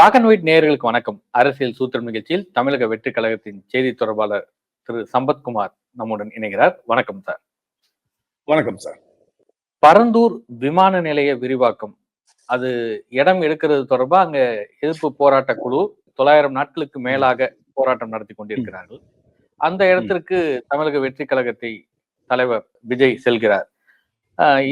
Black and white நேயர்களுக்கு வணக்கம். அரசியல் சூத்திரம் நிகழ்ச்சியில் தமிழக வெற்றி கழகத்தின் செய்தி தொடர்பாளர் திரு சம்பத்குமார் நம்முடன் இணைகிறார். வணக்கம் சார். வணக்கம் சார். பரந்தூர் விமான நிலைய விரிவாக்கம். அது இடம் எடுக்கிறது தொடர்பா? அங்க எதிர்ப்பு போராட்ட குழு தொள்ளாயிரம் நாட்களுக்கு மேலாக போராட்டம் நடத்தி கொண்டிருக்கிறார்கள். அந்த இடத்திற்கு தமிழக வெற்றி கழகத்தை தலைவர் விஜய் செல்கிறார்.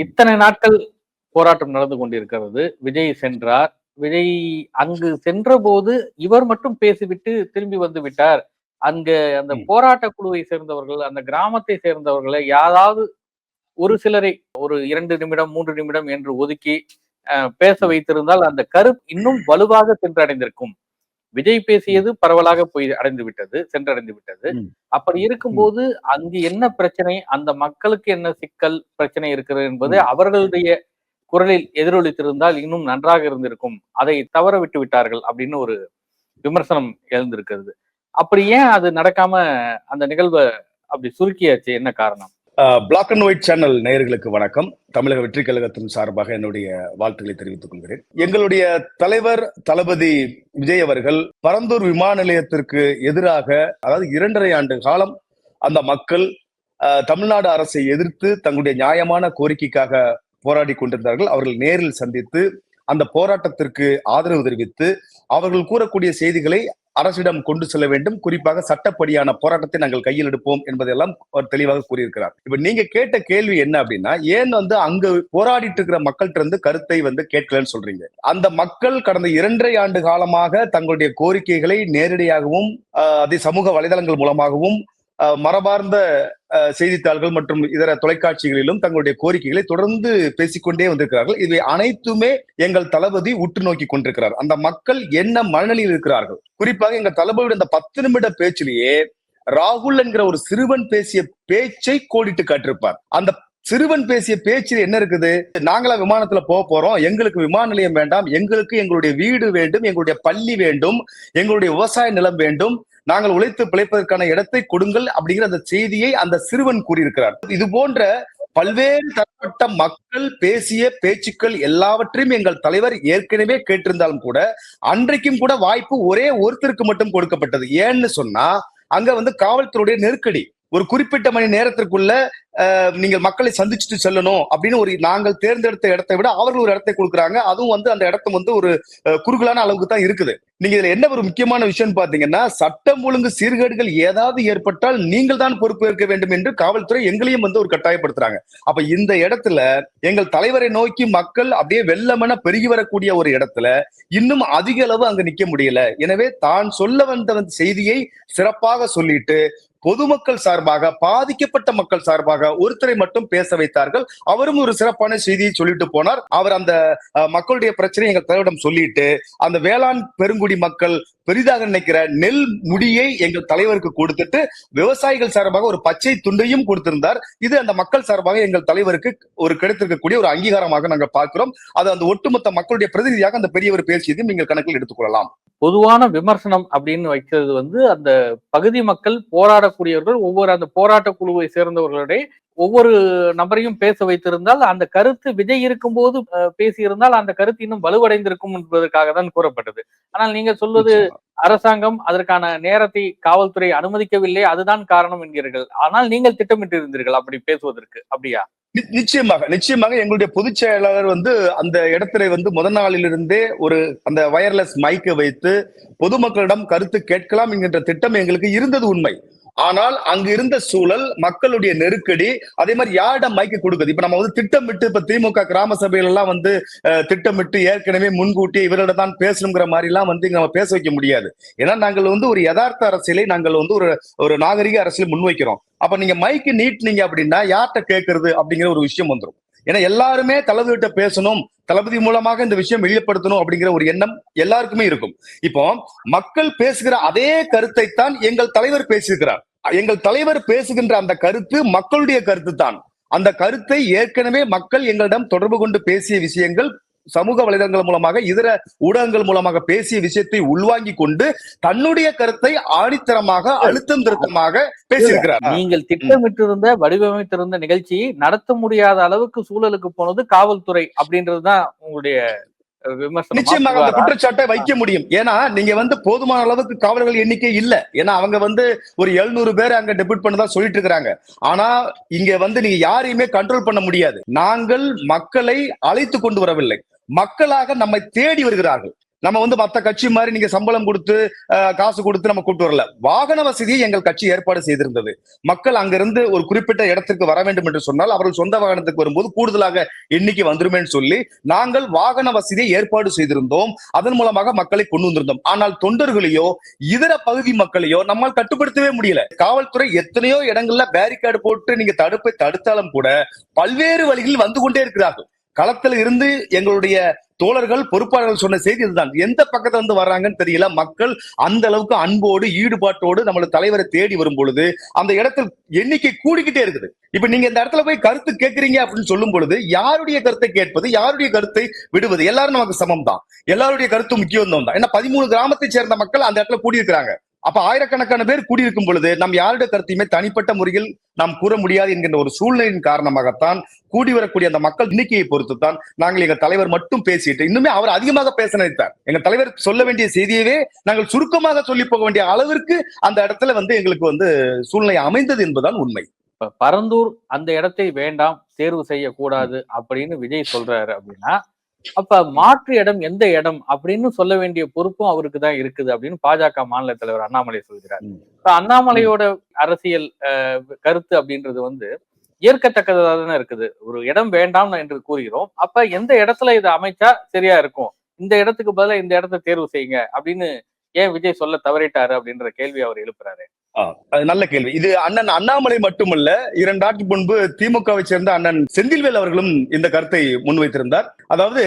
இத்தனை நாட்கள் போராட்டம் நடந்து கொண்டிருக்கிறது. விஜய் சென்றார். விஜய் அங்கு சென்ற போது இவர் மட்டும் பேசிவிட்டு திரும்பி வந்து விட்டார் அங்க அந்த. போராட்ட குழுவை சேர்ந்தவர்கள் அந்த கிராமத்தை சேர்ந்தவர்களை யாராவது ஒரு சிலரை ஒரு இரண்டு நிமிடம் மூன்று நிமிடம் என்று ஒதுக்கி அஹ், பேச வைத்திருந்தால் அந்த கரு இன்னும் வலுவாக சென்றடைந்திருக்கும் விஜய் பேசியது பரவலாக போய் அடைந்து விட்டது சென்றடைந்து விட்டது. அப்படி இருக்கும்போது அங்கு என்ன பிரச்சனை அந்த மக்களுக்கு என்ன சிக்கல் பிரச்சனை இருக்கிறது என்பது. அவர்களுடைய குரலில் எதிரொலித்திருந்தால் இன்னும் நன்றாக இருந்திருக்கும். அதை தவற விட்டு விட்டார்கள் அப்படின்னு ஒரு விமர்சனம் எழுந்திருக்கிறது. அப்படி ஏன் அது நடக்காம அந்த நிகழ்வை அப்படி சுருக்கியாச்சு? என்ன காரணம்? பிளாக் அண்ட் ஒயிட் சேனல் நேயர்களுக்கு வணக்கம். தமிழக வெற்றி கழகத்தின் சார்பாக என்னுடைய வாழ்த்துக்களை தெரிவித்துக் கொள்கிறேன். எங்களுடைய தலைவர் தளபதி விஜய் அவர்கள் பரந்தூர் விமான நிலையத்திற்கு எதிராக அதாவது இரண்டரை ஆண்டு காலம் அந்த மக்கள் தமிழ்நாடு அரசை எதிர்த்து தங்களுடைய நியாயமான கோரிக்கைக்காக போராடி கொண்டிருந்தார்கள். அவர்கள் நேரில் சந்தித்து அந்த போராட்டத்திற்கு ஆதரவு தெரிவித்து அவர்கள் கூறக்கூடிய செய்திகளை அரசிடம் கொண்டு செல்ல வேண்டும். குறிப்பாக சட்டப்படியான போராட்டத்தை நாங்கள் கையில் எடுப்போம் என்பதெல்லாம் அவர் தெளிவாக கூறியிருக்கிறார். இப்ப நீங்க கேட்ட கேள்வி என்ன அப்படின்னா ஏன் வந்து அங்க போராடிட்டு இருக்கிற மக்கள்கிட்ட இருந்து கருத்தை வந்து கேட்கலன்னு சொல்றீங்க? அந்த மக்கள் கடந்த இரண்டரை ஆண்டு காலமாக தங்களுடைய கோரிக்கைகளை நேரடியாகவும் அதே சமூக வலைதளங்கள் மூலமாகவும் மரபார்ந்த செய்தித்தாள்கள் மற்றும் இதர தொலைக்காட்சிகளிலும் தங்களுடைய கோரிக்கைகளை தொடர்ந்து பேசிக்கொண்டே வந்திருக்கிறார்கள். இவை அனைத்துமே எங்கள் தளபதி உற்று நோக்கி கொண்டிருக்கிறார். அந்த மக்கள் என்ன மனநிலையில் இருக்கிறார்கள்? குறிப்பாக எங்கள் தளபதியுடைய அந்த பத்து நிமிட பேச்சிலேயே ராகுல் என்கிற ஒரு சிறுவன் பேசிய பேச்சை கோடிட்டு காட்டிருப்பார் அந்த சிறுவன் பேசிய பேச்சில் என்ன இருக்குது? நாங்களா விமானத்துல போக போறோம். எங்களுக்கு விமான நிலையம் வேண்டாம். எங்களுக்கு எங்களுடைய வீடு வேண்டும். எங்களுடைய பள்ளி வேண்டும். எங்களுடைய விவசாய நிலம் வேண்டும். நாங்கள் உழைத்து பிழைப்பதற்கான இடத்தை கொடுங்கள் அப்படிங்கிற அந்த செய்தியை அந்த சிறுவன் கூறியிருக்கிறார். இது போன்ற பல்வேறு தரப்பட்ட மக்கள் பேசிய பேச்சுக்கள் எல்லாவற்றையும் எங்கள் தலைவர் ஏற்கனவே கேட்டிருந்தாலும் கூட அன்றைக்கும் கூட வாய்ப்பு ஒரே ஒருத்தருக்கு மட்டும் கொடுக்கப்பட்டது. ஏன்னு சொன்னா அங்க வந்து காவல்துறையுடைய நெருக்கடி. ஒரு குறிப்பிட்ட மணி நேரத்திற்குள்ள நீங்கள் மக்களை சந்திச்சுட்டு செல்லணும் அப்படின்னு ஒரு நாங்கள் தேர்ந்தெடுத்த இடத்தை விட அவர்கள் ஒரு இடத்தை கொடுக்குறாங்க. அதுவும் வந்து அந்த இடத்த வந்து ஒரு குறுகலான அளவுக்கு தான் இருக்குது. நீங்க இதுல என்ன ஒரு முக்கியமான விஷயம் பாத்தீங்கன்னா சட்டம் ஒழுங்கு சீர்கேடுகள் ஏதாவது ஏற்பட்டால் நீங்கள் தான் பொறுப்பேற்க வேண்டும் என்று காவல்துறை எங்களையும் வந்து ஒரு கட்டாயப்படுத்துறாங்க. அப்ப இந்த இடத்துல எங்கள் தலைவரை நோக்கி மக்கள் அப்படியே வெள்ளமென பெருகி வரக்கூடிய ஒரு இடத்துல இன்னும் அதிக அளவு அங்க நிக்க முடியல. எனவே தான் சொல்ல வந்த செய்தியை சிறப்பாக சொல்லிட்டு பொதுமக்கள் சார்பாக பாதிக்கப்பட்ட மக்கள் சார்பாக ஒருத்தரை மட்டும் பேச வைத்தார்கள். அவரும் ஒரு சிறப்பான செய்தியை சொல்லிட்டு போனார். அவர் அந்த மக்களுடைய பிரச்சனையை எங்கள் தலைவரிடம் சொல்லிட்டு அந்த வேளாண் பெருங்குடி மக்கள் பெரிதாக நினைக்கிற நெல் முடியை எங்கள் தலைவருக்கு கொடுத்துட்டு விவசாயிகள் சார்பாக ஒரு பச்சை துண்டையும் கொடுத்திருந்தார். இது அந்த மக்கள் சார்பாக எங்கள் தலைவருக்கு ஒரு கிடைத்திருக்கக்கூடிய ஒரு அங்கீகாரமாக நாங்கள் பார்க்கிறோம். அது அந்த ஒட்டுமொத்த மக்களுடைய பிரதிநிதியாக அந்த பெரியவர் பேசியதையும் நீங்கள் கணக்கில் எடுத்துக்கொள்ளலாம் பொதுவான விமர்சனம் அப்படின்னு வைக்கிறது வந்து அந்த பகுதி மக்கள் போராடக்கூடியவர்கள் ஒவ்வொரு அந்த போராட்ட குழுவை சேர்ந்தவர்களுடைய ஒவ்வொரு நபரையும் பேச வைத்திருந்தால் அந்த கருத்து விஜய் இருக்கும்போது பேசியிருந்தால் அந்த கருத்து இன்னும் வலுவடைந்திருக்கும் என்பதற்காக தான் கூறப்பட்டது. ஆனால் நீங்க சொல்வது அரசாங்கம் அதற்கான நேரத்தை காவல்துறை அனுமதிக்கவில்லை அதுதான் காரணம் என்கிறீர்கள். ஆனால் நீங்கள் திட்டமிட்டு இருந்தீர்கள் அப்படி பேசுவதற்கு அப்படியா? நிச்சயமாக நிச்சயமாக எங்களுடைய பொதுச் செயலாளர் வந்து அந்த இடத்துல வந்து முதல் நாளிலிருந்தே ஒரு அந்த வயர்லெஸ் மைக்கை வைத்து பொதுமக்களிடம் கருத்து கேட்கலாம் என்கின்ற திட்டம் எங்களுக்கு இருந்தது உண்மை. ஆனால் அங்கு இருந்த சூழல் மக்களுடைய நெருக்கடி அதே மாதிரி யாரிடம் மைக்கு கொடுக்குது? இப்ப நம்ம வந்து திட்டமிட்டு இப்ப திமுக கிராம சபையில எல்லாம் வந்து திட்டமிட்டு ஏற்கனவே முன்கூட்டி இவரிடம் தான் பேசணுங்கிற மாதிரி எல்லாம் வந்து இங்க நம்ம பேச வைக்க முடியாது. ஏன்னா நாங்கள் வந்து ஒரு யதார்த்த அரசியலை நாங்கள் வந்து ஒரு ஒரு நாகரிக அரசியல் முன்வைக்கிறோம். அப்ப நீங்க மைக்கு நீட்டினீங்க அப்படின்னா யார்கிட்ட கேட்கறது அப்படிங்கிற ஒரு விஷயம் வந்துடும் ஏன்னா எல்லாருமே தளபதிகிட்ட பேசணும் தளபதி மூலமாக இந்த விஷயம் வெளியப்படுத்தணும் அப்படிங்கிற ஒரு எண்ணம் எல்லாருக்குமே இருக்கும். இப்போ மக்கள் பேசுகிற அதே கருத்தை தான் எங்கள் தலைவர் பேசியிருக்கிறார். எங்கள் தலைவர் பேசுகின்ற அந்த கருத்து மக்களுடைய கருத்து தான் அந்த கருத்தை ஏற்கனவே மக்கள் எங்களிடம் தொடர்பு கொண்டு பேசிய விஷயங்கள் சமூக வலைதளங்கள் மூலமாக இதர ஊடகங்கள் மூலமாக பேசிய விஷயத்தை உள்வாங்கி கொண்டு தன்னுடைய கருத்தை ஆணித்தரமாக அழுத்தம் திருத்தமாக பேசியிருக்கிறார். நீங்கள் திட்டமிட்டிருந்த வடிவமைத்திருந்த நிகழ்ச்சியை நடத்த முடியாத அளவுக்கு சூழலுக்கு போனது காவல்துறை அப்படின்றதுதான் உங்களுடைய நிச்சயமாக அந்த குற்றச்சாட்டை வைக்க முடியும். ஏன்னா நீங்க வந்து போதுமான அளவுக்கு காவலர்கள் எண்ணிக்கை இல்ல. ஏன்னா அவங்க வந்து ஒரு எழுநூறு பேர் அங்க டெபியூட் பண்ணதா சொல்லிட்டு இருக்காங்க ஆனா இங்க வந்து நீங்க யாரையுமே கண்ட்ரோல் பண்ண முடியாது. நாங்கள் மக்களை அழைத்து கொண்டு வரவில்லை. மக்களாக நம்மை தேடி வருகிறார்கள். நம்ம வந்து மத்த கட்சி மாதிரி நீங்க சம்பளம் கொடுத்து அஹ், காசு கொடுத்து நம்ம கூட்டு வரல. வாகன வசதியை எங்கள் கட்சி ஏற்பாடு செய்திருந்தது. மக்கள் அங்கிருந்து ஒரு குறிப்பிட்ட இடத்திற்கு வர வேண்டும் என்று சொன்னால் அவர்கள் சொந்த வாகனத்துக்கு வரும்போது கூடுதலாக எண்ணிக்கை வந்துருமேன்னு சொல்லி நாங்கள் வாகன வசதியை ஏற்பாடு செய்திருந்தோம். அதன் மூலமாக மக்களை கொண்டு வந்திருந்தோம். ஆனால் தொண்டர்களையோ இதர பகுதி மக்களையோ நம்மால் கட்டுப்படுத்தவே முடியல. காவல்துறை எத்தனையோ இடங்கள்ல பேரிகார்டு போட்டு நீங்க தடுப்பை தடுத்தாலும் கூட பல்வேறு வழிகளில் வந்து கொண்டே இருக்கிறார்கள். களத்துல இருந்து எங்களுடைய தோழர்கள் பொறுப்பாளர்கள் சொன்ன செய்தி இதுதான். எந்த பக்கத்துல இருந்து வர்றாங்கன்னு தெரியல. மக்கள் அந்த அளவுக்கு அன்போடு ஈடுபாட்டோடு நம்மளோட தலைவரை தேடி வரும் பொழுது அந்த இடத்தில் எண்ணிக்கை கூடிக்கிட்டே இருக்குது. இப்ப நீங்க இந்த இடத்துல போய் கருத்து கேட்கறீங்க அப்படின்னு சொல்லும் பொழுது யாருடைய கருத்தை கேட்பது யாருடைய கருத்தை விடுவது? எல்லாரும் நமக்கு சமம் தான் எல்லாருடைய கருத்து முக்கியம் தான் ஏன்னா பதிமூணு கிராமத்தை சேர்ந்த மக்கள் அந்த இடத்துல கூடியிருக்கிறாங்க. அப்ப ஆயிரக்கணக்கான பேர் கூடியிருக்கும் பொழுது நாம் யாருடைய கருத்தையுமே தனிப்பட்ட முறையில் நாம் கூற முடியாது என்கின்ற ஒரு சூழ்நிலையின் காரணமாகத்தான் கூடி வரக்கூடிய அந்த மக்கள் எண்ணிக்கையை பொறுத்து தான் நாங்கள் எங்க தலைவர் மட்டும் பேசிட்டு இன்னுமே அவர் அதிகமாக பேச நினைத்தார் எங்க தலைவர் சொல்ல வேண்டிய செய்தியவே நாங்கள் சுருக்கமாக சொல்லி போக வேண்டிய அளவிற்கு அந்த இடத்துல வந்து எங்களுக்கு வந்து சூழ்நிலை அமைந்தது என்பதுதான் உண்மை. பரந்தூர் அந்த இடத்தை வேண்டாம் தேர்வு செய்யக்கூடாது அப்படின்னு விஜய் சொல்றாரு அப்படின்னா அப்ப மாற்று இடம் எந்த இடம் அப்படின்னு சொல்ல வேண்டிய பொறுப்பும் அவருக்கு தான் இருக்குது அப்படின்னு பாஜக மாநில தலைவர் அண்ணாமலை சொல்கிறார். அண்ணாமலையோட அரசியல் கருத்து அப்படின்றது வந்து ஏற்கத்தக்கதா தானே இருக்குது. ஒரு இடம் வேண்டாம் என்று கூறுகிறோம். அப்ப எந்த இடத்துல இதை அமைச்சா சரியா இருக்கும்? இந்த இடத்துக்கு பதிலா இந்த இடத்தை தேர்வு செய்யுங்க அப்படின்னு ஏன் விஜய் சொல்ல தவறிட்டாரு அப்படின்ற கேள்வி அவர் எழுப்புறாரு. அது நல்ல கேள்வி. இது அண்ணன் அண்ணாமலை மட்டுமல்ல இரண்டு நாட்கள் முன்பு திமுகவை சேர்ந்த அண்ணன் செந்தில்வேல் அவர்களும் இந்த கருத்தை முன்வைத்திருந்தார். அதாவது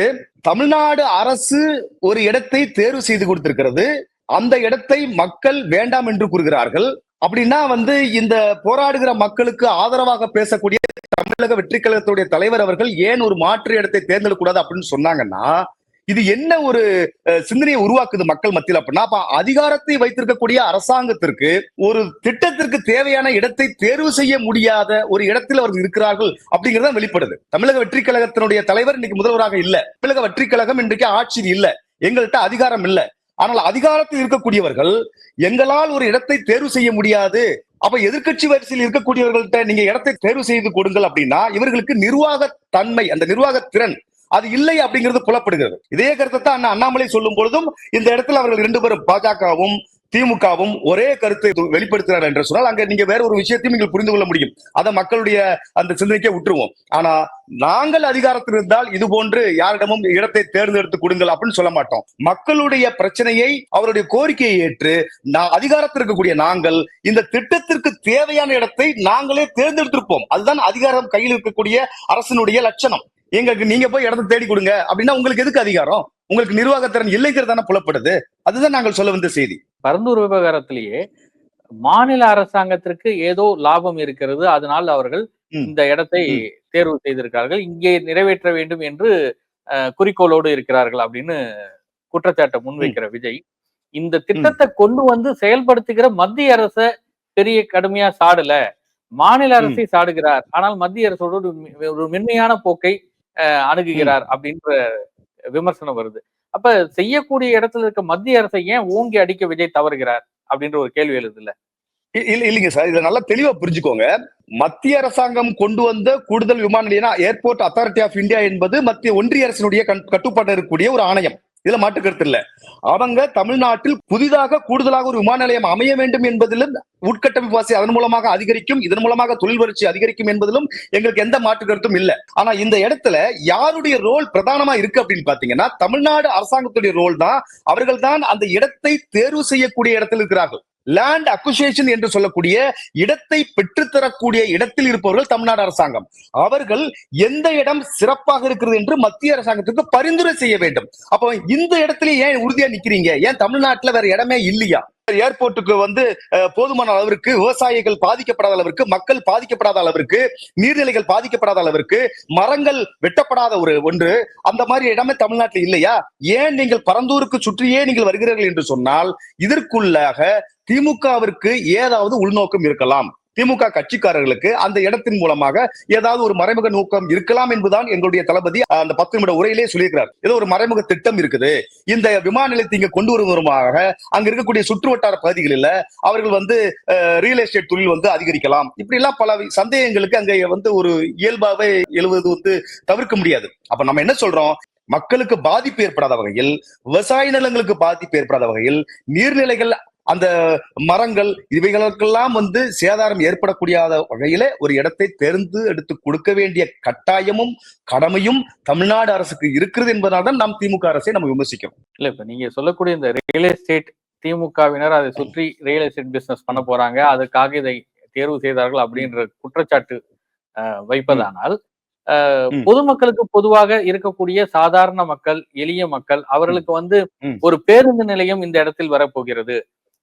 தமிழ்நாடு அரசு ஒரு இடத்தை தேர்வு செய்து கொடுத்திருக்கிறது. அந்த இடத்தை மக்கள் வேண்டாம் என்று கூறுகிறார்கள். அப்படின்னா வந்து இந்த போராடுகிற மக்களுக்கு ஆதரவாக பேசக்கூடிய தமிழக வெற்றி கழகத்துடைய தலைவர் அவர்கள் ஏன் ஒரு மாற்று இடத்தை தேர்ந்தெடுக்க கூடாது அப்படின்னு சொன்னாங்கன்னா இது என்ன ஒரு சிந்தனையை உருவாக்குது மக்கள் மத்தியில் அப்படின்னா அப்ப அதிகாரத்தை வைத்திருக்கக்கூடிய அரசாங்கத்திற்கு ஒரு திட்டத்திற்கு தேவையான இடத்தை தேர்வு செய்ய முடியாத ஒரு இடத்தில் அவர்கள் இருக்கிறார்கள் அப்படிங்கறத வெளிப்படுது. தமிழக வெற்றி கழகத்தினுடைய தலைவர் இன்னைக்கு முதல்வராக இல்ல. தமிழக வெற்றி கழகம் இன்றைக்கு ஆட்சியில் இல்ல. எங்கள்கிட்ட அதிகாரம் இல்ல. ஆனால் அதிகாரத்தில் இருக்கக்கூடியவர்கள் எங்களால் ஒரு இடத்தை தேர்வு செய்ய முடியாது. அப்ப எதிர்க்கட்சி வரிசையில் இருக்கக்கூடியவர்கள்ட்ட நீங்க இடத்தை தேர்வு செய்து கொடுங்கள் அப்படின்னா இவர்களுக்கு நிர்வாக தன்மை அந்த நிர்வாக திறன் அது இல்லை அப்படிங்கிறது புலப்படுகிறது. இதே கருத்தை தான் அண்ணா அண்ணாமலை சொல்லும் பொழுதும் இந்த இடத்துல அவர்கள் இரண்டு பேரும் பாஜகவும் திமுகவும் ஒரே கருத்தை வெளிப்படுத்துகிறார் என்று சொன்னால் அங்க நீங்க வேற ஒரு விஷயத்தையும் நீங்கள் புரிந்து கொள்ள முடியும். அதை மக்களுடைய அந்த சிந்தனைக்கே விட்டுருவோம். ஆனா நாங்கள் அதிகாரத்தில் இருந்தால் இது போன்று யாரிடமும் இடத்தை தேர்ந்தெடுத்து கொடுங்கள் அப்படின்னு சொல்ல மாட்டோம். மக்களுடைய பிரச்சனையை அவருடைய கோரிக்கையை ஏற்று நான் அதிகாரத்தில் இருக்கக்கூடிய நாங்கள் இந்த திட்டத்திற்கு தேவையான இடத்தை நாங்களே தேர்ந்தெடுத்திருப்போம். அதுதான் அதிகாரம் கையில் இருக்கக்கூடிய அரசினுடைய லட்சணம். எங்களுக்கு நீங்க போய் இடத்தை தேடி கொடுங்க. அப்படின்னா உங்களுக்கு எதுக்கு அதிகாரம்? உங்களுக்கு நிர்வாகத்திறன் இல்லைங்கிறது தானே புலப்படுது? அதுதான் நாங்கள் சொல்ல வந்த செய்தி. பரந்தூர் விவகாரத்திலேயே மாநில அரசாங்கத்திற்கு ஏதோ லாபம் இருக்கிறது. அதனால் அவர்கள். இந்த இடத்தை. தேர்வு செய்திருக்கார்கள் இங்கே நிறைவேற்ற வேண்டும் என்று குறிக்கோளோடு இருக்கிறார்கள் அப்படின்னு குற்றச்சாட்டை முன்வைக்கிற விஜய். இந்த திட்டத்தை கொண்டு வந்து செயல்படுத்துகிற மத்திய அரச பெரிய கடுமையா சாடல. மாநில அரசை சாடுகிறார். ஆனால் மத்திய அரசோடு ஒரு மென்மையான போக்கை அணுகுகிறார் அப்படின்ற விமர்சனம் வருது. அப்ப செய்யக்கூடிய இடத்துல இருக்க மத்திய அரசை ஏன் ஓங்கி அடிக்க விஜய் தவறுகிறார் அப்படின்ற ஒரு கேள்வி எழுதுல இல்ல இல்ல இல்லைங்க சார். இதை நல்லா தெளிவா புரிஞ்சுக்கோங்க. மத்திய அரசாங்கம் கொண்டு வந்த கூடுதல் விமான நிலையம் ஏர்போர்ட் அத்தாரிட்டி ஆஃப் இந்தியா என்பது மத்திய ஒன்றிய அரசினுடைய கண்- கட்டுப்பாட்டில் இருக்கக்கூடிய ஒரு ஆணையம். இதுல மாற்று கருத்து இல்ல. அவங்க தமிழ்நாட்டில் புதிதாக கூடுதலாக ஒரு விமான நிலையம் அமைய வேண்டும் என்பதிலும் உட்கட்டமைப்பு வசதி அதன் மூலமாக அதிகரிக்கும் இதன் மூலமாக தொழில் வளர்ச்சி அதிகரிக்கும் என்பதிலும் எங்களுக்கு எந்த மாற்று கருத்தும் இல்ல. ஆனா இந்த இடத்துல யாருடைய ரோல் பிரதானமா இருக்கு அப்படின்னு பாத்தீங்கன்னா தமிழ்நாடு அரசாங்கத்துடைய ரோல் தான் அவர்கள் தான் அந்த இடத்தை தேர்வு செய்யக்கூடிய இடத்தில் இருக்கிறார்கள். லேண்ட் அக்குசியேஷன் என்று சொல்லக்கூடிய இடத்தை பெற்றுத்தரக்கூடிய இடத்தில் இருப்பவர்கள் தமிழ்நாடு அரசாங்கம். அவர்கள் எந்த இடம் சிறப்பாக இருக்கிறது என்று மத்திய அரசாங்கத்துக்கு பரிந்துரை செய்ய வேண்டும். அப்போ இந்த இடத்துல ஏன் உறுதியா நிக்கிறீங்க? ஏன் தமிழ்நாட்டுல வேற இடமே இல்லையா? ஏர்போர்ட்டுக்கு வந்து அஹ், போதுமான அளவிற்கு விவசாயிகள் பாதிக்கப்படாத அளவிற்கு மக்கள் பாதிக்கப்படாத அளவிற்கு நீர்நிலைகள் பாதிக்கப்படாத அளவிற்கு மரங்கள் வெட்டப்படாத ஒரு ஒன்று அந்த மாதிரி இடமே தமிழ்நாட்டில் இல்லையா? ஏன் நீங்கள் பரந்தூருக்கு சுற்றியே நீங்கள் வருகிறீர்கள் என்று சொன்னால் இதற்குள்ளாக திமுகவிற்கு ஏதாவது உள்நோக்கம் இருக்கலாம். திமுக கட்சிக்காரர்களுக்கு அந்த இடத்தின் மூலமாக ஏதாவது ஒரு மறைமுக நோக்கம் இருக்கலாம் என்பதுதான் எங்களுடைய தளபதி அந்த பத்து நிமிட உரையிலே சொல்லியிருக்கிறார். ஏதோ ஒரு மறைமுக திட்டம் இருக்குது. இந்த விமான நிலையத்தை இங்க கொண்டு வருவதற்காக அங்க இருக்கக்கூடிய சுற்று வட்டார பகுதிகளில் அவர்கள் வந்து ரியல் எஸ்டேட் தொழில் வந்து அதிகரிக்கலாம். இப்படி எல்லாம் பல சந்தேகங்களுக்கு அங்க வந்து ஒரு இயல்பாவே எழுவது வந்து தவிர்க்க முடியாது. அப்ப நம்ம என்ன சொல்றோம்? மக்களுக்கு பாதிப்பு ஏற்படாத வகையில் விவசாய நிலங்களுக்கு பாதிப்பு ஏற்படாத வகையில் நீர்நிலைகள் அந்த மரங்கள் இவைகளுக்கெல்லாம் வந்து சேதாரம் ஏற்படக்கூடிய வகையில ஒரு இடத்தை தேர்ந்து எடுத்து கொடுக்க வேண்டிய கட்டாயமும் கடமையும் தமிழ்நாடு அரசுக்கு இருக்கிறது என்பதனால தான் நாம் திமுக அரசை நம்ம விமர்சிக்கிறோம். இல்ல இப்ப நீங்க சொல்லக்கூடிய இந்த ரியல் எஸ்டேட் திமுகவினர் அதை சுற்றி ரியல் எஸ்டேட் பிசினஸ் பண்ண போறாங்க. அதுக்காக இதை தேர்வு செய்தார்கள் அப்படின்ற குற்றச்சாட்டு வைப்பதானால் பொதுமக்களுக்கு பொதுவாக இருக்கக்கூடிய சாதாரண மக்கள் எளிய மக்கள் அவர்களுக்கு வந்து ஒரு பேருந்து நிலையம் இந்த இடத்தில் வரப்போகிறது.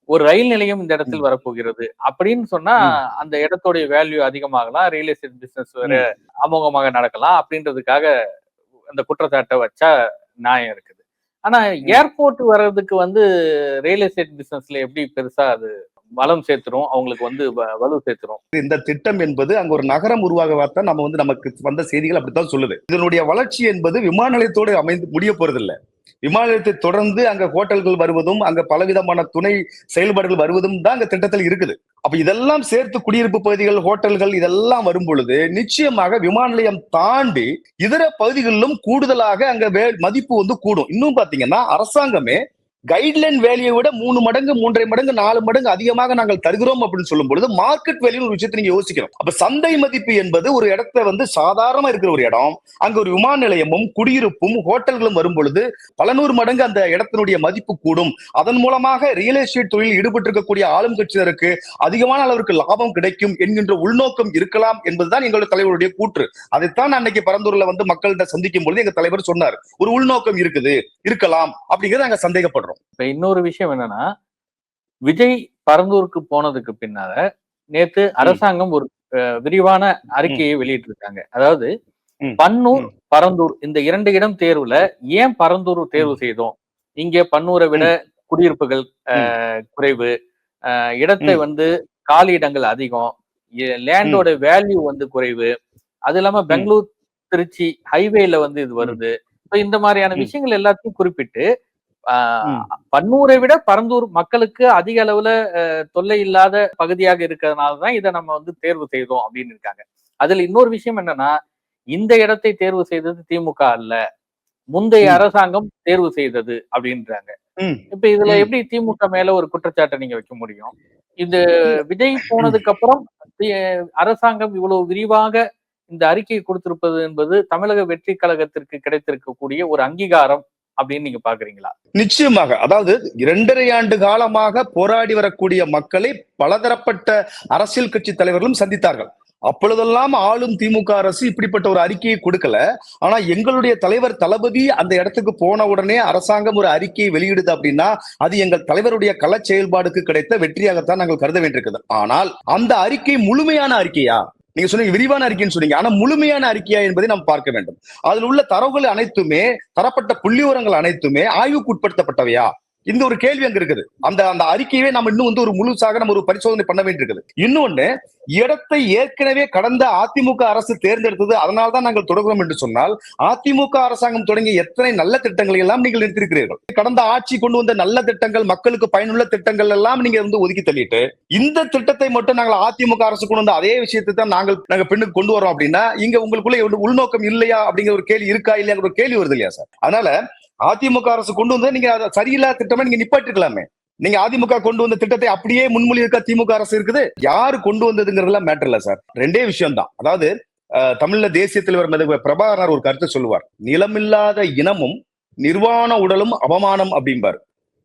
ஒரு ரயில் நிலையம் இந்த இடத்தில் வரப்போகிறது அப்படின்னு சொன்னா அந்த இடத்துடைய வேல்யூ அதிகமாகலாம் ரியல் எஸ்டேட் பிசினஸ் வேற அமோகமாக நடக்கலாம் அப்படின்றதுக்காக அந்த குற்றச்சாட்டை வச்சா நியாயம் இருக்குது. ஆனா ஏர்போர்ட் வர்றதுக்கு வந்து ரியல் எஸ்டேட் பிசினஸ்ல எப்படி பெருசா அது வளம் சேர்த்துரும்? அவங்களுக்கு வந்து வலு சேர்த்துரும். இந்த திட்டம் என்பது அங்க ஒரு நகரம் உருவாகத்தான் நம்ம வந்து நமக்கு வந்த செய்திகள் அப்படித்தான் சொல்லுது. இதனுடைய வளர்ச்சி என்பது விமான நிலையத்தோடு அமைந்து முடிய போறதில்லை. விமான நிலையத்தை தொடர்ந்து அங்க ஹோட்டல்கள் வருவதும் அங்க பலவிதமான துணை செயல்பாடுகள் வருவதும் தான் அங்க திட்டத்தில் இருக்குது. அப்ப இதெல்லாம் சேர்த்து குடியிருப்பு பகுதிகள் ஹோட்டல்கள் இதெல்லாம் வரும் பொழுது நிச்சயமாக விமான நிலையம் தாண்டி இதர பகுதிகளிலும் கூடுதலாக அங்க மதிப்பு வந்து கூடும். இன்னும் பாத்தீங்கன்னா அரசாங்கமே கைட்லைன் வேல்யூ விட மூணு மடங்கு மூன்றரை மடங்கு நாலு மடங்கு அதிகமாக நாங்கள் தருகிறோம் அப்படின்னு சொல்லும் பொழுது மார்க்கெட் வேல்யூ ஒரு விஷயத்தை நீங்க யோசிக்கணும். அப்ப சந்தை மதிப்பு என்பது ஒரு இடத்த வந்து சாதாரணமா இருக்கிற ஒரு இடம். அங்க ஒரு விமான நிலையமும் குடியிருப்பும் ஹோட்டல்களும் வரும் பொழுது பல நூறு மடங்கு அந்த இடத்தினுடைய மதிப்பு கூடும். அதன் மூலமாக ரியல் எஸ்டேட் தொழில் ஈடுபட்டு இருக்கக்கூடிய ஆளும் கட்சியினருக்கு அதிகமான அளவிற்கு லாபம் கிடைக்கும் என்கின்ற உள்நோக்கம் இருக்கலாம் என்பதுதான் எங்களுடைய தலைவருடைய கூற்று. அதைத்தான் அன்னைக்கு பரந்தூர்ல வந்து மக்கள்கிட்ட சந்திக்கும் பொழுது எங்க தலைவர் சொன்னார். ஒரு உள்நோக்கம் இருக்குது இருக்கலாம் அப்படிங்கிறது நாங்க சந்தேகப்படுறோம். இப்ப இன்னொரு விஷயம் என்னன்னா விஜய் பரந்தூருக்கு போனதுக்கு பின்னால நேத்து அரசாங்கம் ஒரு விரிவான அறிக்கையை வெளியிட்டு இருக்காங்க அதாவது பன்னூர் பரந்தூர் இந்த இரண்டு இடம் தேர்வுல ஏன் பரந்தூர் தேர்வு செய்தோம்? இங்கே பன்னூரை விட குடியிருப்புகள் குறைவு. இடத்தை வந்து காலி இடங்கள் அதிகம். லேண்டோட வேல்யூ வந்து குறைவு. அது இல்லாம பெங்களூர் திருச்சி ஹைவேல வந்து இது வருது. இந்த மாதிரியான விஷயங்கள் எல்லாத்தையும் குறிப்பிட்டு பன்னூரை விட பரந்தூர் மக்களுக்கு அதிக அளவுல தொல்லை இல்லாத பகுதியாக இருக்கிறதுனாலதான் இதை நம்ம வந்து தேர்வு செய்தோம் அப்படின்னு இருக்காங்க. அதுல இன்னொரு விஷயம் என்னன்னா இந்த இடத்தை தேர்வு செய்தது திமுக அல்ல. முந்தைய அரசாங்கம் தேர்வு செய்தது அப்படின்றாங்க. இப்ப இதுல எப்படி திமுக மேல ஒரு குற்றச்சாட்டை நீங்க வைக்க முடியும்? இந்த விஜய் போனதுக்கு அப்புறம் அரசாங்கம் இவ்வளவு விரிவாக இந்த அறிக்கையை கொடுத்திருப்பது என்பது தமிழக வெற்றி கழகத்திற்கு கிடைத்திருக்கக்கூடிய ஒரு அங்கீகாரம் அப்படின்னு நீங்க பாக்குறீங்களா? நிச்சயமாக. அதாவது இரண்டரை ஆண்டு காலமாக போராடி வரக்கூடிய மக்களை பலதரப்பட்ட அரசியல் கட்சி தலைவர்களும் சந்தித்தார்கள். அப்பொழுதெல்லாம் ஆளும் திமுக அரசு இப்படிப்பட்ட ஒரு அறிக்கையை கொடுக்கல. ஆனா எங்களுடைய தலைவர் தளபதி அந்த இடத்துக்கு போன உடனே அரசாங்கம் ஒரு அறிக்கையை வெளியிடுது அப்படின்னா அது எங்கள் தலைவருடைய கள செயல்பாடுக்கு கிடைத்த வெற்றியாகத்தான் நாங்கள் கருத வேண்டியிருக்குது. ஆனால் அந்த அறிக்கை முழுமையான அறிக்கையா? நீங்க சொன்னீங்க விரிவான அறிக்கைன்னு சொன்னீங்க ஆனா முழுமையான அறிக்கையா என்பதை நாம் பார்க்க வேண்டும். அதில் உள்ள தரவுகள் அனைத்துமே தரப்பட்ட புள்ளி உரங்கள் அனைத்துமே ஆய்வுக்கு உட்படுத்தப்பட்டவையா? இந்த ஒரு கேள்வி அங்க இருக்குது. அந்த அந்த அறிக்கையவே நம்ம இன்னும் வந்து ஒரு முழுசாக நம்ம ஒரு பரிசோதனை பண்ண வேண்டியிருக்குது. இன்னொன்னு இடத்தை ஏற்கனவே கடந்த அதிமுக அரசு தேர்ந்தெடுத்தது அதனால்தான் நாங்கள் தொடர்கிறோம் என்று சொன்னால் அதிமுக அரசாங்கம் தொடங்கிய எத்தனை நல்ல திட்டங்களை எல்லாம் நீங்கள் நிறுத்திருக்கிறீர்கள் கடந்த ஆட்சி கொண்டு வந்த நல்ல திட்டங்கள் மக்களுக்கு பயனுள்ள திட்டங்கள் எல்லாம் நீங்க வந்து ஒதுக்கி தள்ளிட்டு இந்த திட்டத்தை மட்டும் நாங்கள் அதிமுக அரசு கொண்டு வந்த அதே விஷயத்தை தான் நாங்கள் நாங்க பெண்ணுக்கு கொண்டு வரோம் அப்படின்னா இங்க உங்களுக்குள்ள உள்நோக்கம் இல்லையா அப்படிங்கிற ஒரு கேள்வி இருக்கா இல்லையா ஒரு கேள்வி வருது இல்லையா சார்? அதனால அதிமுக அரசு கொண்டு வந்து நீங்க அதை சரியில்லாத திட்டமா நீங்க நிப்பாட்டிருக்கலாமே. நீங்க அதிமுக கொண்டு வந்த திட்டத்தை அப்படியே முன்மொழி இருக்க திமுக அரசு இருக்குது. யாரு கொண்டு வந்ததுங்கிறதுலாம் மேட்டர் இல்ல சார் ரெண்டே விஷயம் தான். அதாவது தமிழ்ல தேசிய தலைவர் பிரபாகரர் ஒரு கருத்தை சொல்லுவார். நிலமில்லாத இனமும் நிர்வாண உடலும் அவமானம் அப்படிம்பார்.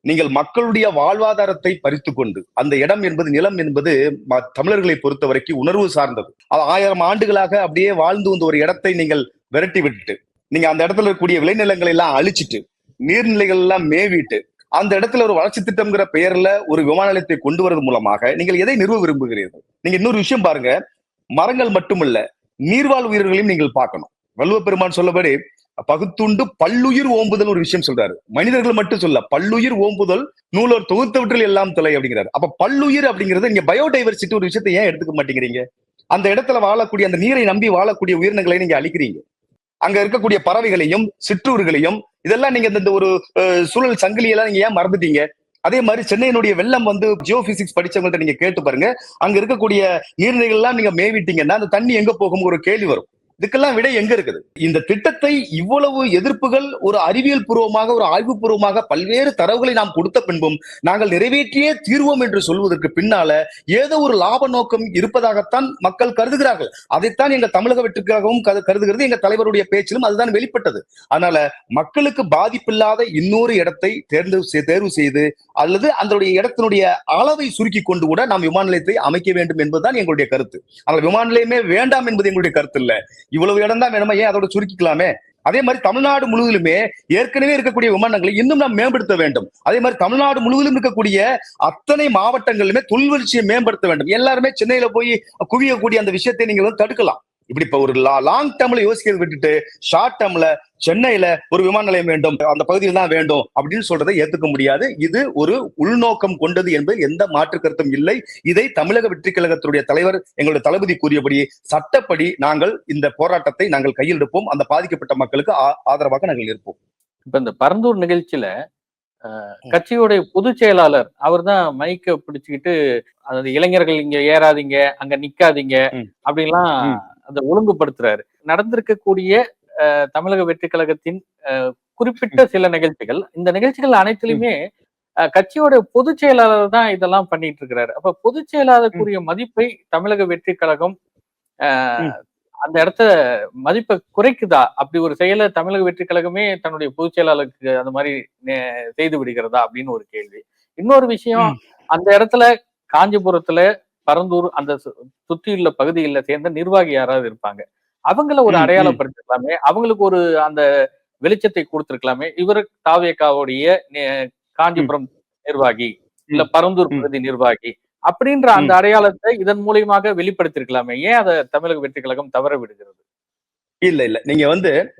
நீங்கள் மக்களுடைய வாழ்வாதாரத்தை பறித்து கொண்டு அந்த இடம் என்பது நிலம் என்பது தமிழர்களை பொறுத்த வரைக்கும் உணர்வு சார்ந்தது. ஆயிரம் ஆண்டுகளாக அப்படியே வாழ்ந்து வந்த ஒரு இடத்தை நீங்கள் விரட்டி விட்டுட்டு நீங்க அந்த இடத்துல இருக்கக்கூடிய விளைநிலங்களை எல்லாம் அழிச்சிட்டு நீர்நிலைகள் எல்லாம் மேவிட்டு அந்த இடத்துல ஒரு வளர்ச்சி திட்டம்ங்கிற பெயர்ல ஒரு விமான நிலையத்தை கொண்டு வரது மூலமாக நீங்கள் எதை நிறுவ விரும்புகிறீர்கள்? நீங்க இன்னொரு விஷயம் பாருங்க. மரங்கள் மட்டுமல்ல நீர்வாழ் உயிர்களையும் நீங்கள் பார்க்கணும். வள்ளுவ பெருமான் சொல்லபடி பகுத்துண்டு பல்லுயிர் ஓம்புதல் ஒரு விஷயம் சொல்றாரு. மனிதர்கள் மட்டும் சொல்ல பல்லுயிர் ஓம்புதல் நூலோர் தொகுத்தவற்றில் எல்லாம் தொலை அப்படிங்கிறாரு. அப்ப பல்லுயிர் அப்படிங்கிறது நீங்க பயோடைவர்சிட்டி ஒரு விஷயத்தை ஏன் எடுத்துக்க மாட்டேங்கிறீங்க? அந்த இடத்துல வாழக்கூடிய அந்த நீரை நம்பி வாழக்கூடிய உயிரினங்களை நீங்க அழிக்கிறீங்க. அங்க இருக்கக்கூடிய பறவைகளையும் சிற்றூர்களையும் இதெல்லாம் நீங்க இந்த ஒரு சூழல் சங்கிலியெல்லாம் நீங்க ஏன் மறந்துட்டீங்க? அதே மாதிரி சென்னையினுடைய வெள்ளம் வந்து ஜியோ பிசிக்ஸ் படிச்சவங்கள்ட்ட நீங்க கேட்டு பாருங்க. அங்க இருக்கக்கூடிய நீர்நிலைகள்லாம் நீங்க மேவிட்டீங்கன்னா அந்த தண்ணி எங்க போகும் ஒரு கேள்வி வரும். இதுக்கெல்லாம் விட எங்க இருக்குது? இந்த திட்டத்தை இவ்வளவு எதிர்ப்புகள் ஒரு அறிவியல் பூர்வமாக ஒரு ஆய்வு பூர்வமாக பல்வேறு தரவுகளை நாம் கொடுத்த பின்பும் நாங்கள் நிறைவேற்றியே தீர்வோம் என்று சொல்வதற்கு பின்னால ஏதோ ஒரு லாப நோக்கம் இருப்பதாகத்தான் மக்கள் கருதுகிறார்கள். அதைத்தான் எங்க தமிழக வெற்றிக்காகவும் கருதுகிறது. எங்க தலைவருடைய பேச்சிலும் அதுதான் வெளிப்பட்டது. அதனால மக்களுக்கு பாதிப்பில்லாத இன்னொரு இடத்தை தேர்ந்து செய்- தேர்வு செய்து அல்லது அந்த இடத்தினுடைய அளவை சுருக்கி கொண்டு கூட நாம் விமான நிலையத்தை அமைக்க வேண்டும் என்பதுதான் எங்களுடைய கருத்து. ஆனால் விமான நிலையமே வேண்டாம் என்பது எங்களுடைய கருத்து இல்ல. இவ்வளவு இடம் தான் வேணுமா? ஏன் அதோட சுருக்கிக்கலாமே? அதே மாதிரி தமிழ்நாடு முழுவதிலுமே ஏற்கனவே இருக்கக்கூடிய விமானங்களை இன்னும் நாம் மேம்படுத்த வேண்டும். அதே மாதிரி தமிழ்நாடு முழுவதிலும் இருக்கக்கூடிய அத்தனை மாவட்டங்களிலுமே தொழில்வளர்ச்சியை மேம்படுத்த வேண்டும். எல்லாருமே சென்னையில போய் குவியக்கூடிய அந்த விஷயத்தை நீங்க வந்து தடுக்கலாம். இப்படி இப்ப ஒரு லாங் டேர்ம்ல யோசிக்கிறது விட்டுட்டு ஷார்ட் டேர்ம்ல சென்னையில ஒரு விமான நிலையம் வேண்டும் அந்த பகுதியில் தான் வேண்டும் அப்படின்னு சொல்றதை ஏத்துக்க முடியாது. இது ஒரு உள்நோக்கம் கொண்டது என்பது எந்த மாற்று கருத்தும் இல்லை. இதை தமிழக வெற்றி கழகத்தினுடைய தலைவர் எங்களுடைய தளபதி கூறியபடி சட்டப்படி நாங்கள் இந்த போராட்டத்தை நாங்கள் கையில் எடுப்போம் அந்த பாதிக்கப்பட்ட மக்களுக்கு ஆ- ஆதரவாக நாங்கள் இருப்போம். இப்ப இந்த பரந்தூர் நிகழ்ச்சியில கட்சியோடைய பொதுச் செயலாளர் அவர் தான் மைக்க பிடிச்சுக்கிட்டு அதாவது இளைஞர்கள் இங்க ஏறாதீங்க அங்க நிக்காதீங்க. அப்படின்லாம். அந்த ஒழுங்குபடுத்துறாரு நடந்திருக்கக்கூடிய அஹ், தமிழக வெற்றி கழகத்தின் குறிப்பிட்ட சில நிகழ்ச்சிகள் இந்த நிகழ்ச்சிகள் அனைத்திலுமே கட்சியோட பொதுச் செயலாளர் தான் இதெல்லாம் பண்ணிட்டு இருக்கிறாரு அப்ப பொதுச் செயலாளருக்குரிய மதிப்பை தமிழக வெற்றி கழகம். அந்த இடத்த மதிப்பை குறைக்குதா? அப்படி ஒரு செயலை தமிழக வெற்றி கழகமே தன்னுடைய பொதுச் செயலாளருக்கு அந்த மாதிரி செய்து விடுகிறதா அப்படின்னு ஒரு கேள்வி. இன்னொரு விஷயம். அந்த இடத்துல காஞ்சிபுரத்துல பரந்தூர் அந்த சுற்றியுள்ள பகுதிகளில் சேர்ந்த நிர்வாகி யாராவது இருப்பாங்க. அவங்கள ஒரு. அடையாளப்படுத்திருக்கலாமே அவங்களுக்கு ஒரு அந்த வெளிச்சத்தை கொடுத்திருக்கலாமே. இவர் தாவேக்காவுடைய காஞ்சிபுரம் நிர்வாகி இல்ல பரந்தூர். பகுதி நிர்வாகி. அப்படின்ற அந்த அடையாளத்தை இதன் மூலியமாக வெளிப்படுத்திருக்கலாமே ஏன் அதை தமிழக வெற்றி கழகம் தவற விடுகிறது? இல்ல இல்ல. நீங்க வந்து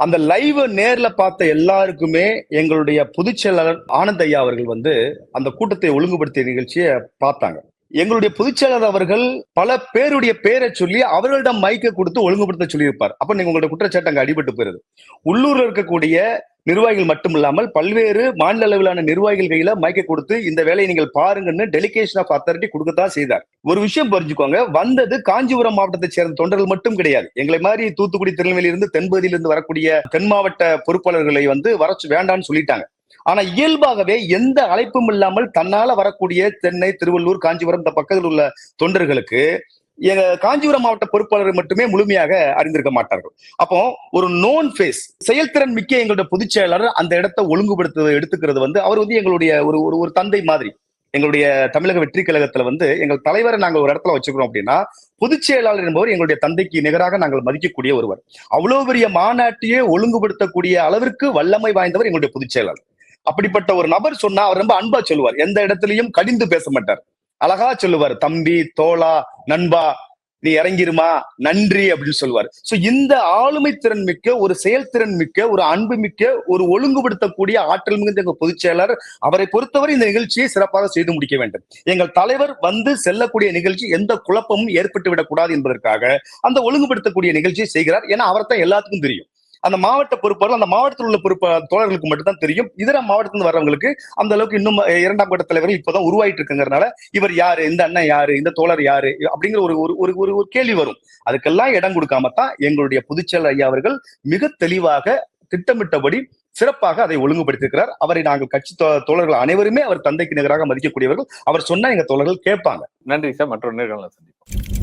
அந்த லைவ் நேர்ல பார்த்த எல்லாருக்குமே எங்களுடைய பொதுச் செயலாளர் ஆனந்த் ஐயா அவர்கள் வந்து அந்த கூட்டத்தை ஒழுங்குபடுத்திய நிகழ்ச்சியை பார்த்தாங்க. எங்களுடைய பொதுச் செயலாளர் அவர்கள் பல பேருடைய பேரை சொல்லி அவர்களிடம் மைக்கை கொடுத்து ஒழுங்குபடுத்த சொல்லியிருப்பார். அப்ப நீங்க உங்களுடைய குற்றச்சாட்டு அங்க அடிபட்டு போயிருது. உள்ளூர்ல இருக்கக்கூடிய நிர்வாகிகள் மட்டும் இல்லாமல் பல்வேறு மாநில அளவிலான நிர்வாகிகள் கையில மைக்கை கொடுத்து இந்த வேலையை நீங்கள் பாருங்கன்னு டெலிகேஷன் ஆஃப் அத்தாரிட்டி கொடுக்கத்தான் செய்தார். ஒரு விஷயம் புரிஞ்சுக்கோங்க வந்தது காஞ்சிபுரம் மாவட்டத்தை சேர்ந்த தொண்டர்கள் மட்டும் கிடையாது. எங்களை மாதிரி தூத்துக்குடி திருநெல்வேலியிலிருந்து இருந்து தென்பகுதியிலிருந்து வரக்கூடிய தென் மாவட்ட பொறுப்பாளர்களை வந்து வர வேண்டாம்னு சொல்லிட்டாங்க. ஆனா இயல்பாகவே எந்த அழைப்பும் இல்லாமல் தன்னால வரக்கூடிய சென்னை திருவள்ளூர் காஞ்சிபுரம் இந்த பக்கத்தில் உள்ள தொண்டர்களுக்கு எங்க காஞ்சிபுரம் மாவட்ட பொறுப்பாளர்கள் மட்டுமே முழுமையாக அறிந்திருக்க மாட்டார்கள். அப்போ ஒரு நோன் ஃபேஸ் செயல்திறன் மிக்க எங்களுடைய பொதுச் செயலாளர் அந்த இடத்தை ஒழுங்குபடுத்த எடுத்துக்கிறது வந்து அவர் வந்து எங்களுடைய ஒரு ஒரு ஒரு தந்தை மாதிரி. எங்களுடைய தமிழக வெற்றி கழகத்துல வந்து எங்கள் தலைவரை நாங்கள் ஒரு இடத்துல வச்சுக்கிறோம் அப்படின்னா பொதுச் செயலாளர் என்பவர் எங்களுடைய தந்தைக்கு நிகராக நாங்கள் மதிக்கக்கூடிய ஒருவர். அவ்வளவு பெரிய மாநாட்டையே ஒழுங்குபடுத்தக்கூடிய அளவிற்கு வல்லமை வாய்ந்தவர் எங்களுடைய பொதுச் செயலாளர். அப்படிப்பட்ட ஒரு நபர் சொன்னா அவர் ரொம்ப அன்பா சொல்லுவார். எந்த இடத்துலயும் கடிந்து பேச மாட்டார். அழகா சொல்லுவார் தம்பி தோழா நண்பா நீ இறங்கிருமா? நன்றி அப்படின்னு சொல்லுவார். சோ இந்த ஆளுமை திறன் மிக்க ஒரு செயல்திறன் மிக்க ஒரு அன்பு மிக்க ஒரு ஒழுங்குபடுத்தக்கூடிய ஆற்றல் மிகுந்த எங்கள் பொதுச் செயலர் அவரை பொறுத்தவரை இந்த நிகழ்ச்சியை சிறப்பாக செய்து முடிக்க வேண்டும். எங்கள் தலைவர் வந்து செல்லக்கூடிய நிகழ்ச்சி எந்த குழப்பமும் ஏற்பட்டு விடக்கூடாது என்பதற்காக அந்த ஒழுங்குபடுத்தக்கூடிய நிகழ்ச்சியை செய்கிறார். ஏன்னா அவர்தான் எல்லாத்துக்கும் தெரியும். அந்த மாவட்ட பொறுப்பாளர் அந்த மாவட்டத்தில் உள்ள பொறுப்பு தோழர்களுக்கு மட்டும்தான் தெரியும். இதர மாவட்டத்தில் வரவங்களுக்கு அந்த அளவுக்கு இன்னும் இரண்டாம் கட்ட தலைவர்கள் இப்பதான் உருவாயிட்டு இருக்குங்கிறனால இவர் யாரு இந்த அண்ணன் யாரு இந்த தோழர் யாரு அப்படிங்கிற ஒரு ஒரு ஒரு ஒரு ஒரு கேள்வி வரும். அதுக்கெல்லாம் இடம் கொடுக்காம தான் எங்களுடைய பொதுச்செயலர் ஐயா அவர்கள் மிக தெளிவாக திட்டமிட்டபடி சிறப்பாக அதை ஒழுங்குபடுத்தியிருக்கிறார். அவரை நாங்கள் கட்சி தோழர்கள் அனைவருமே அவர் தந்தைக்கு நிகராக மதிக்கக்கூடியவர்கள். அவர் சொன்னா எங்க தோழர்கள் கேட்பாங்க. நன்றி சார். மற்றொரு நேர்காணல சந்திப்போம்.